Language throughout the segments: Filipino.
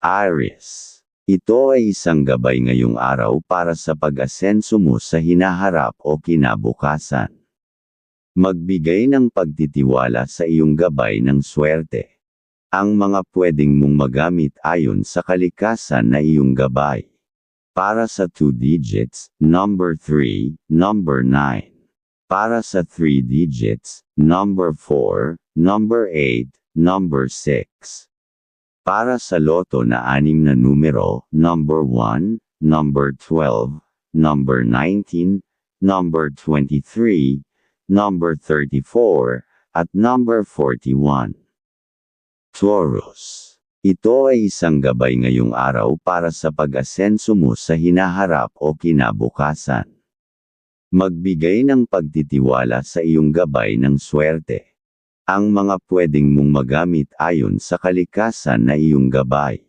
Aries. Ito ay isang gabay ngayong araw para sa pag-asenso mo sa hinaharap o kinabukasan. Magbigay ng pagtitiwala sa iyong gabay ng swerte. Ang mga pwedeng mong magamit ayon sa kalikasan na iyong gabay. Para sa 2 digits, number 3, number 9. Para sa 3 digits, number 4, number 8, number 6. Para sa loto na anim na numero, number 1, number 12, number 19, number 23, number 34, at number 41. Taurus. Ito ay isang gabay ngayong araw para sa pag-asenso mo sa hinaharap o kinabukasan. Magbigay ng pagtitiwala sa iyong gabay ng swerte ang mga pwedeng mong magamit ayon sa kalikasan na iyong gabay.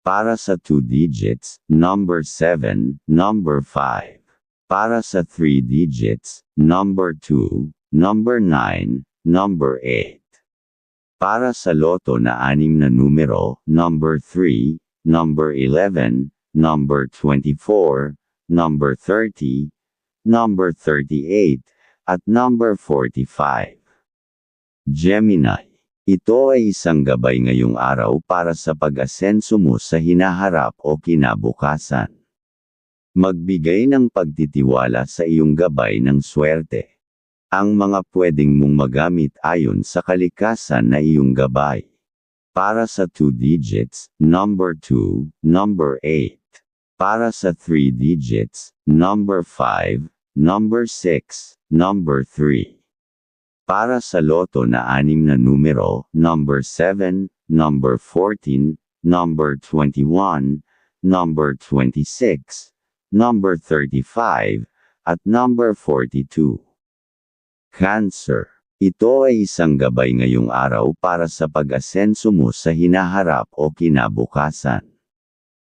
Para sa 2 digits, number 7, number 5. Para sa 3 digits, number 2, number 9, number 8. Para sa loto na anim na numero, number 3, number 11, number 24, number 30, number 38, at number 45. Gemini. Ito ay isang gabay ngayong araw para sa pag-asenso mo sa hinaharap o kinabukasan. Magbigay ng pagtitiwala sa iyong gabay ng swerte. Ang mga pwedeng mong magamit ayon sa kalikasan na iyong gabay. Para sa 2 digits, number 2, number 8. Para sa 3 digits, number 5, number 6, number 3. Para sa loto na anim na numero, number 7, number 14, number 21, number 26, number 35, at number 42. Cancer. Ito ay isang gabay ngayong araw para sa pag-asenso mo sa hinaharap o kinabukasan.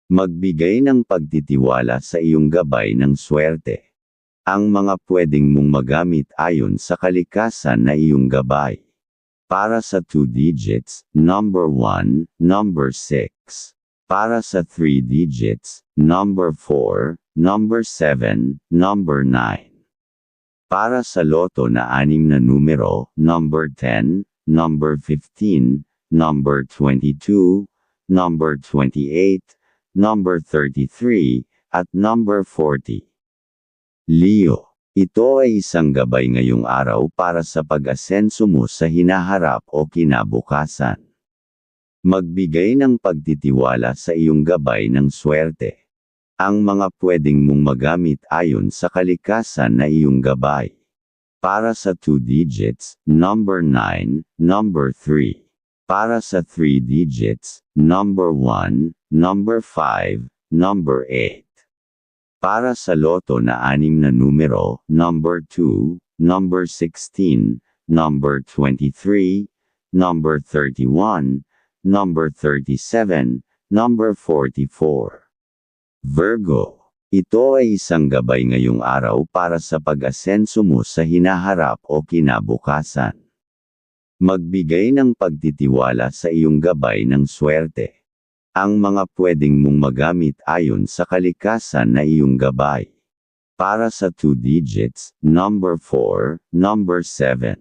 Magbigay ng pagtitiwala sa iyong gabay ng swerte ang mga pwedeng mong magamit ayon sa kalikasan na iyong gabay. Para sa 2 digits, number 1, number 6. Para sa 3 digits, number 4, number 7, number 9. Para sa loto na anim na numero, number 10, number 15, number 22, number 28, number 33, at number 40. Leo, ito ay isang gabay ngayong araw para sa pag-asenso mo sa hinaharap o kinabukasan. Magbigay ng pagtitiwala sa iyong gabay ng swerte. Ang mga pwedeng mong magamit ayon sa kalikasan na iyong gabay. Para sa 2 digits, number 9, number 3. Para sa 3 digits, number 1, number 5, number 8. Para sa loto na anim na numero, number 2, number 16, number 23, number 31, number 37, number 44. Virgo. Ito ay isang gabay ngayong araw para sa pag-asenso mo sa hinaharap o kinabukasan. Magbigay ng pagtitiwala sa iyong gabay ng swerte ang mga pwedeng mong magamit ayon sa kalikasan na iyong gabay. Para sa 2 digits, number 4, number 7.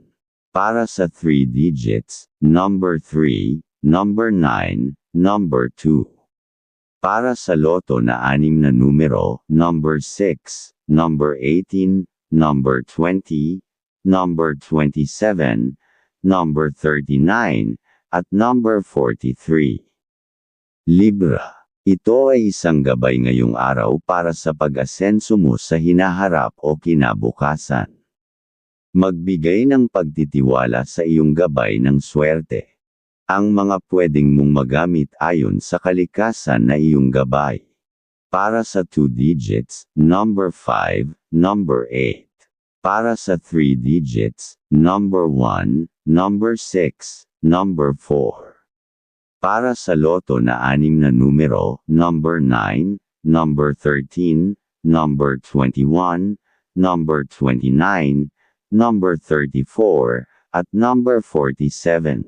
Para sa 3 digits, number 3, number 9, number 2. Para sa loto na anim na numero, number 6, number 18, number 20, number 27, number 39, at number 43. Libra. Ito ay isang gabay ngayong araw para sa pag-asenso mo sa hinaharap o kinabukasan. Magbigay ng pagtitiwala sa iyong gabay ng swerte. Ang mga pwedeng mong magamit ayon sa kalikasan na iyong gabay. Para sa 2 digits, number 5, number 8. Para sa 3 digits, number 1, number 6, number 4. Para sa loto na anim na numero, number 9, number 13, number 21, number 29, number 34, at number 47.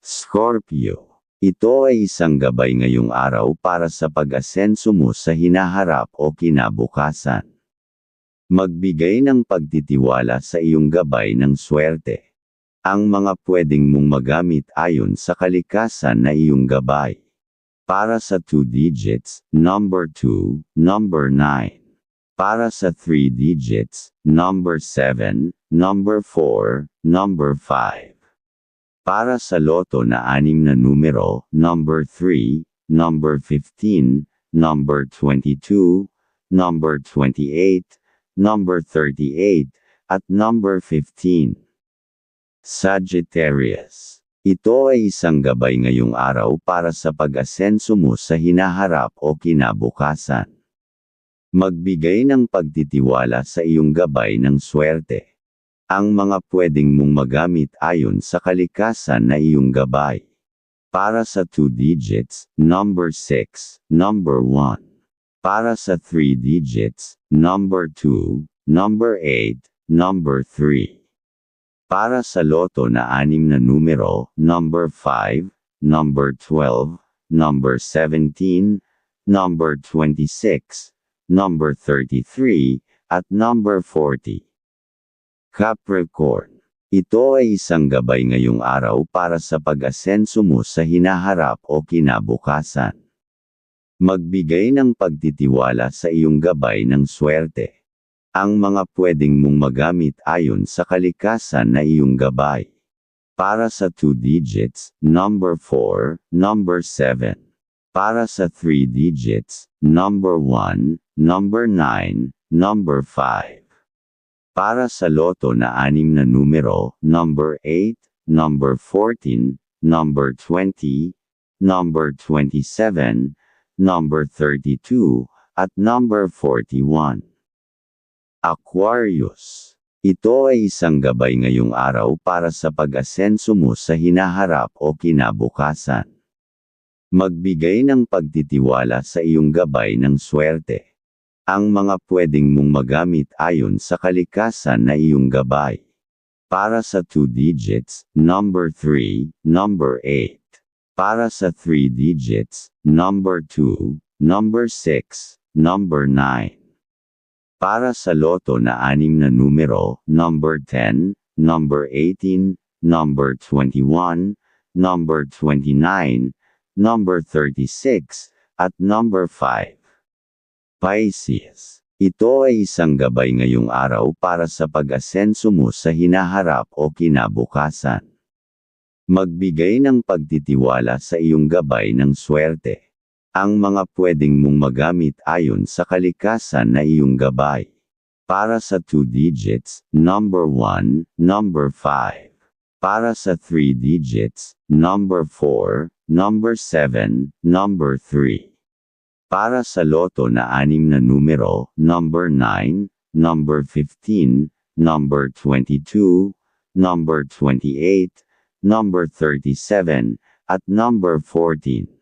Scorpio. Ito ay isang gabay ngayong araw para sa pag-asenso mo sa hinaharap o kinabukasan. Magbigay ng pagtitiwala sa iyong gabay ng swerte. Ang mga pwedeng mong magamit ayon sa kalikasan na iyong gabay. Para sa 2 digits, number 2, number 9. Para sa 3 digits, number 7, number 4, number 5. Para sa loto na anim na numero, number 3, number 15, number 22, number 28, number 38, at number 15. Sagittarius. Ito ay isang gabay ngayong araw para sa pag-asenso mo sa hinaharap o kinabukasan. Magbigay ng pagtitiwala sa iyong gabay ng swerte ang mga pwedeng mong magamit ayon sa kalikasan na iyong gabay. Para sa 2 digits, number 6, number 1. Para sa 3 digits, number 2, number 8, number 3. Para sa loto na anim na numero, number 5, number 12, number 17, number 26, number 33, at number 40. Capricorn. Ito ay isang gabay ngayong araw para sa pag-asenso mo sa hinaharap o kinabukasan. Magbigay ng pagtitiwala sa iyong gabay ng swerte. Ang mga pwedeng mong magamit ayon sa kalikasan na iyong gabay. Para sa 2 digits, number 4, number 7. Para sa 3 digits, number 1, number 9, number 5. Para sa loto na anim na numero, number 8, number 14, number 20, number 27, number 32, at number 41. Aquarius. Ito ay isang gabay ngayong araw para sa pag-asenso mo sa hinaharap o kinabukasan. Magbigay ng pagtitiwala sa iyong gabay ng swerte ang mga pwedeng mong magamit ayon sa kalikasan na iyong gabay. Para sa 2 digits, number 3, number 8. Para sa 3 digits, number 2, number 6, number 9. Para sa loto na anim na numero, number 10, number 18, number 21, number 29, number 36, at number 5. Pisces. Ito ay isang gabay ngayong araw para sa pag-asenso mo sa hinaharap o kinabukasan. Magbigay ng pagtitiwala sa iyong gabay ng swerte. Ang mga pwedeng mong magamit ayon sa kalikasan na iyong gabay. Para sa 2 digits, number 1, number 5. Para sa 3 digits, number 4, number 7, number 3. Para sa loto na anim na numero, number 9, number 15, number 22, number 28, number 37, at number 14.